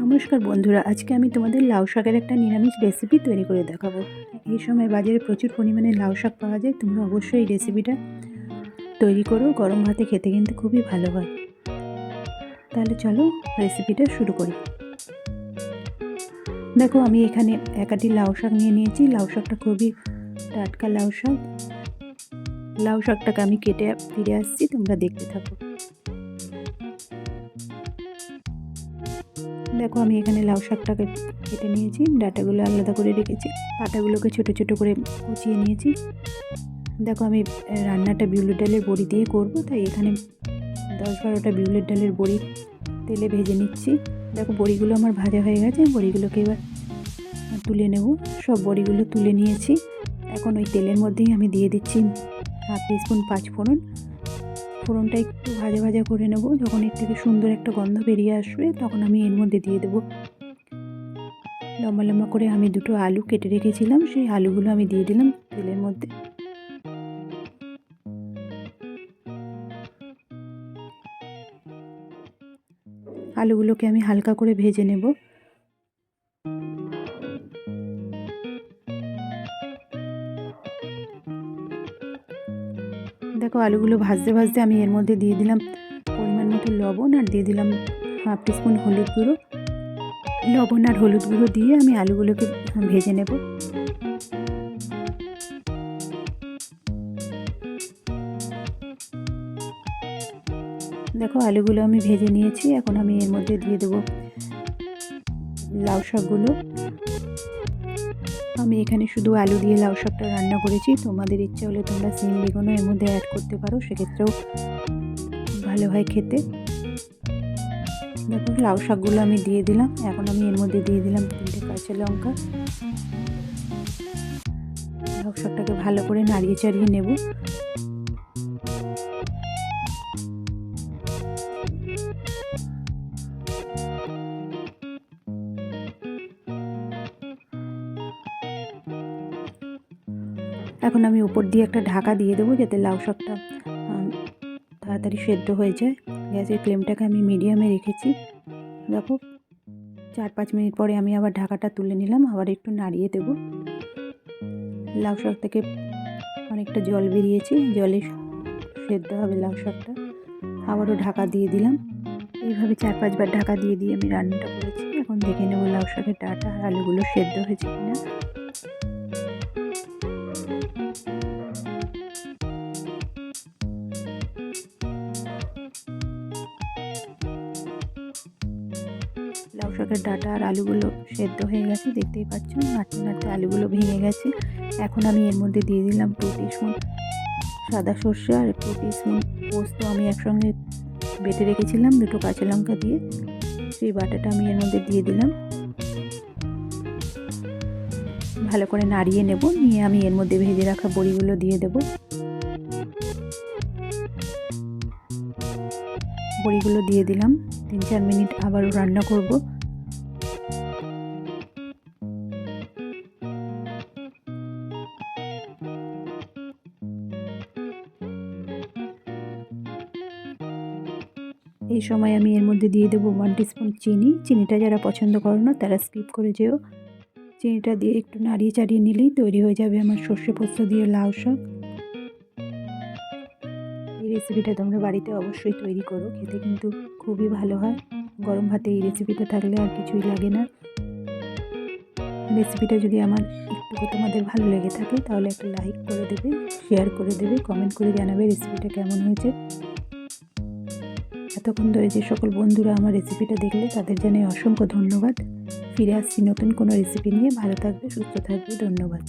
নমস্কার বন্ধুরা, আজকে আমি তোমাদের লাউ শাকের একটা নিরামিষ রেসিপি তৈরি করে দেখাবো। এই সময় বাজারে প্রচুর পরিমাণে লাউ শাক পাওয়া যায়, তোমরা অবশ্যই এই রেসিপিটা তৈরি করো, গরম ভাতে খেতে কিন্তু খুবই ভালো হয়। তাহলে চলো রেসিপিটা শুরু করি। দেখো, আমি এখানে একাটি লাউ শাক নিয়ে নিয়েছি। লাউ শাকটা খুবই টাটকা লাউ শাক। লাউ শাকটাকে আমি কেটে ফিরে আসছি, তোমরা দেখতে থাকো। দেখো, আমি এখানে লাউ শাকটাকে কেটে নিয়েছি, ডাটাগুলো আলাদা করে রেখেছি। পাতাগুলোকে ছোট ছোট করে কুচিয়ে নিয়েছি। দেখো, আমি রান্নাটা বিউলির ডালের বড়ি দিয়ে করব, তাই এখানে দশ বারোটা বিউলির ডালের বড়ি তেলে ভেজে নিচ্ছি। দেখো, বড়িগুলো আমার ভাজা হয়ে গেছে বড়িগুলোকে এবার তুলে নেব। সব বড়িগুলো তুলে নিয়েছি। এখন ওই তেলের মধ্যেই আমি দিয়ে দিচ্ছি হাফ স্পুন পাঁচ ফোড়ন ফোড়নটা একটু ভাজা ভাজা করে নেব। যখন এর থেকে সুন্দর একটা গন্ধ বেরিয়ে আসবে, তখন আমি এর মধ্যে দিয়ে দেবো। লম্বা লম্বা করে আমি দুটো আলু কেটে রেখেছিলাম। সেই আলুগুলো আমি দিয়ে দিলাম তেলের মধ্যে। আলুগুলোকে আমি হালকা করে ভেজে নেব। দেখো আলুগুলো ভাজতে ভাজতে আমি এর মধ্যে দিয়ে দিলাম পরিমাণ মতো লবণ আর দিয়ে দিলাম হাফ টিস্পুন হলুদ গুঁড়ো। লবণ আর হলুদ গুঁড়ো দিয়ে আমি আলুগুলোকে ভেজে নেব। দেখো আলুগুলো আমি ভেজে নিয়েছি, এখন আমি এর মধ্যে দিয়ে দেবো লাউ শাকগুলো। আমি এখানে শুধু আলু দিয়ে লাউ শাকটা রান্না করেছি। তোমাদের ইচ্ছা হলে তোমরা সিম বেগুনও এর মধ্যে অ্যাড করতে পারো, সেক্ষেত্রেও ভালো হয় খেতে। দেখো, লাউ শাকগুলো আমি দিয়ে দিলাম। এখন আমি এর মধ্যে দিয়ে দিলাম তিনটে কাঁচা লঙ্কা। লাউ শাকটাকে ভালো করে নাড়িয়ে চাড়িয়ে নেব। এখন আমি উপর দিয়ে একটা ঢাকা দিয়ে দেবো যাতে লাউ শাকটা তাড়াতাড়ি সেদ্ধ হয়ে যায়। গ্যাসের ফ্লেমটাকে আমি মিডিয়ামে রেখেছি। দেখো, চার পাঁচ মিনিট পরে আমি আবার ঢাকাটা তুলে নিলাম, আবার একটু নাড়িয়ে দেব। লাউ শাক থেকে অনেকটা জল বেরিয়েছে, জলে সেদ্ধ হবে লাউ শাকটা। আবারও ঢাকা দিয়ে দিলাম। এইভাবে চার পাঁচবার ঢাকা দিয়ে দিয়ে আমি রান্নাটা করেছি। এখন দেখে নেব লাউ শাকের ডাটা আর আলুগুলো সেদ্ধ হয়েছে কিনা। লাউ শাকের ডাটা আর আলুগুলো সেদ্ধ হয়ে গেছে, দেখতেই পাচ্ছ, নাড়তে নাড়তে আলুগুলো ভেঙে গেছে। এখন আমি এর মধ্যে দিয়ে দিলাম টু টিস্পুন সাদা সর্ষে আর টু টিস্পুন পোস্ত আমি একসঙ্গে বেটে রেখেছিলাম দুটো কাঁচা লঙ্কা দিয়ে। সেই বাটাটা আমি এর মধ্যে দিয়ে দিলাম। ভালো করে নাড়িয়ে নেব, নিয়ে আমি এর মধ্যে ভেজে রাখা বড়িগুলো দিয়ে দেব। বড়িগুলো দিয়ে দিলাম। তিন চার মিনিট আবারও রান্না করব। এই সময় আমি এর মধ্যে দিয়ে দেবো ওয়ান টিস্পুন চিনি। চিনিটা যারা পছন্দ করো না, তারা স্কিপ করে যেও। চিনিটা দিয়ে একটু নাড়িয়ে চাড়িয়ে নিলেই তৈরি হয়ে যাবে আমার সর্ষে পোস্ত দিয়ে লাউ শাক। এই রেসিপিটা তোমরা বাড়িতে অবশ্যই তৈরি করো, খেতে কিন্তু খুবই ভালো হয়। গরম ভাতে এই রেসিপিটা থাকলে আর কিছুই লাগে না। রেসিপিটা যদি আমার একটু তোমাদের ভালো লেগে থাকে, তাহলে একটা লাইক করে দেবে শেয়ার করে দেবে কমেন্ট করে জানাবে রেসিপিটা কেমন হয়েছে। এতক্ষণ ধরে যে সকল বন্ধুরা আমার রেসিপিটা দেখলে তাদের জানাই অসংখ্য ধন্যবাদ। ফিরে আসছি নতুন কোনো রেসিপি নিয়ে। ভালো থাকবে, সুস্থ থাকবে, ধন্যবাদ।